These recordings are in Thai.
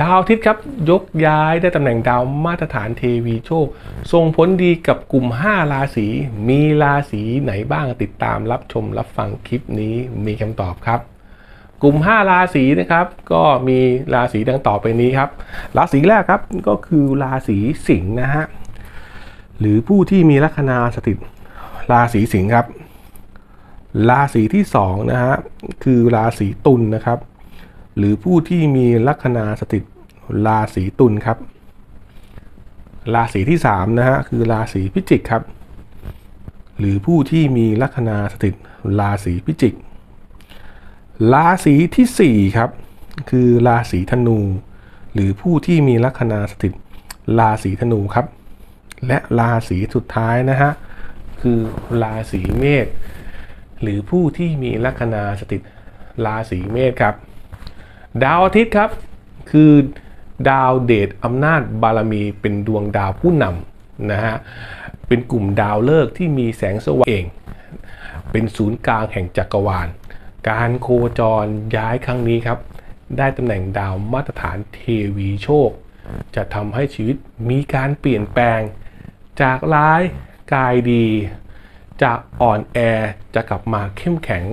ดาวอาทิตย์ครับ ยกย้ายได้ตำแหน่งดาวมาตรฐานเทวีโชคส่งผลดีกับกลุ่ม 5 ราศี มีราศีไหนบ้างติดตามรับชมรับฟังคลิปนี้มีคำตอบครับ กลุ่ม 5 ราศีนะครับ ก็มีราศีดังต่อไปนี้ครับ ราศีแรกครับก็คือราศีสิงห์นะฮะหรือผู้ที่มีลัคนาสถิตราศีสิงห์ครับ ราศีที่สองนะฮะคือราศีตุลนะครับ หรือผู้ที่มีลัคนาสถิตราศีตุลครับ ราศีที่สามนะฮะคือราศีพิจิกครับ หรือผู้ที่มีลัคนาสถิตราศีพิจิก ราศีที่สี่ครับคือราศีธนู หรือผู้ที่มีลัคนาสถิตราศีธนูครับ และราศีสุดท้ายนะฮะคือราศีเมษหรือผู้ที่มีลัคนาสถิตราศีเมษครับ ดาวอาทิตย์ครับ คือดาวเดชอำนาจบารมีเป็นดวงดาวผู้นำนะฮะเป็นกลุ่มดาวฤกษ์ที่มีแสงสว่างเอง เป็นศูนย์กลางแห่งจักรวาล การโคจรย้ายครั้งนี้ครับ ได้ตำแหน่งดาวมาตรฐานเทวีโชค จะทำให้ชีวิตมีการเปลี่ยนแปลง จากร้ายกายดี จากอ่อนแอจะกลับมาเข้มแข็ง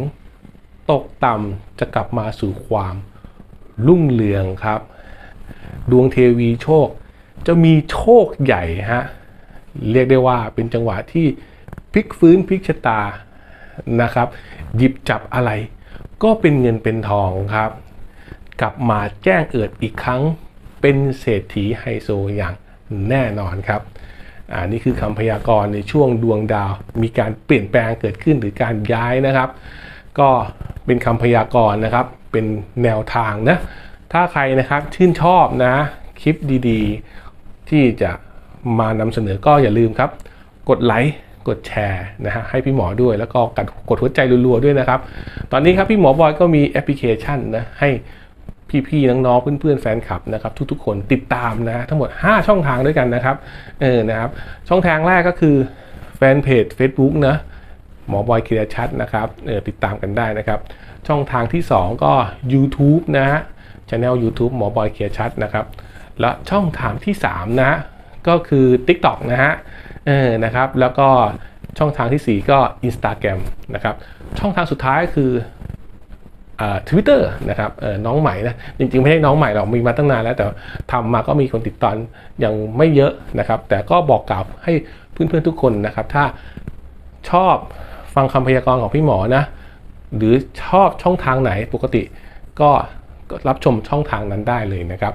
ตกต่ำจะกลับมาสู่ความ รุ่งเรืองครับ ดวงเทวีโชค จะมีโชคใหญ่ฮะเรียกได้ว่าเป็นจังหวะที่พลิกฟื้นพลิกชะตานะครับ หยิบจับอะไร ก็เป็นเงินเป็นทองครับ กลับมาแจ้งเอิดอีกครั้ง เป็นเศรษฐีไฮโซอย่างแน่นอนครับอ่านี่คือคำพยากรณ์ในช่วงดวงดาว มีการเปลี่ยนแปลงเกิดขึ้นหรือการย้ายนะครับ ก็เป็นคำพยากรณ์นะครับ เป็นแนวทางนะ ถ้าใครนะครับชื่นชอบนะคลิปดีๆ ที่จะมานำเสนอก็อย่าลืมครับ กดไลค์กดแชร์นะฮะให้พี่หมอด้วยแล้วก็กดกดหัวใจรัวๆด้วยนะครับ ตอนนี้ครับพี่หมอบอยก็มีแอปพลิเคชันนะให้พี่ๆน้องๆเพื่อนๆแฟนคลับนะครับ ทุกๆคนติดตามนะทั้งหมด 5 ช่องทางด้วยกันนะครับเออนะครับ ช่องทางแรกก็คือแฟนเพจ Facebook นะหมอบอยเคลียร์ชัดนะครับเออติดตามกันได้นะครับ ช่องทางที่ 2 ก็ YouTube นะฮะช anel YouTube หมอบอยเคลียร์ชัดนะครับ และช่องทางที่ 3นะฮะก็คือ TikTok นะฮะเออนะครับ แล้วก็ช่องทางทีสี่ 4 ก็ Instagram นะครับ ช่องทางสุดท้ายคือทวิตเตอร์นะครับน้องใหม่นะจริงๆ ไม่ใช่น้องใหม่หรอกมีมาตั้งนานแล้วแต่ทำมาก็มีคนติดตามยังไม่เยอะนะครับ แต่ก็บอกกล่าวให้เพื่อนๆทุกคนนะครับ ถ้าชอบฟังคำพยากรณ์ของพี่หมอนะ หรือชอบช่องทางไหนปกติก็รับชมช่องทางนั้นได้เลยนะครับ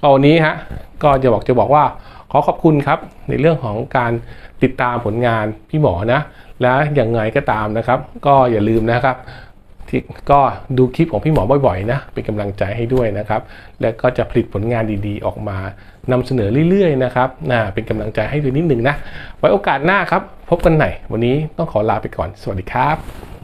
ก็วันนี้ฮะก็จะบอกจะบอกว่าขอขอบคุณครับในเรื่องของการติดตามผลงานพี่หมอนะ และอย่างไงก็ตามนะครับ ก็อย่าลืมนะครับที่ก็ดูคลิปของพี่หมอบ่อยๆนะเป็นกำลังใจให้ด้วยนะครับ และก็จะผลิตผลงานดีๆ ออกมานำเสนอเรื่อยๆนะครับนะเป็นกำลังใจให้ด้วยนิดหนึ่งนะ ไว้โอกาสหน้าครับ พบกันใหม่วันนี้ต้องขอลาไปก่อน สวัสดีครับ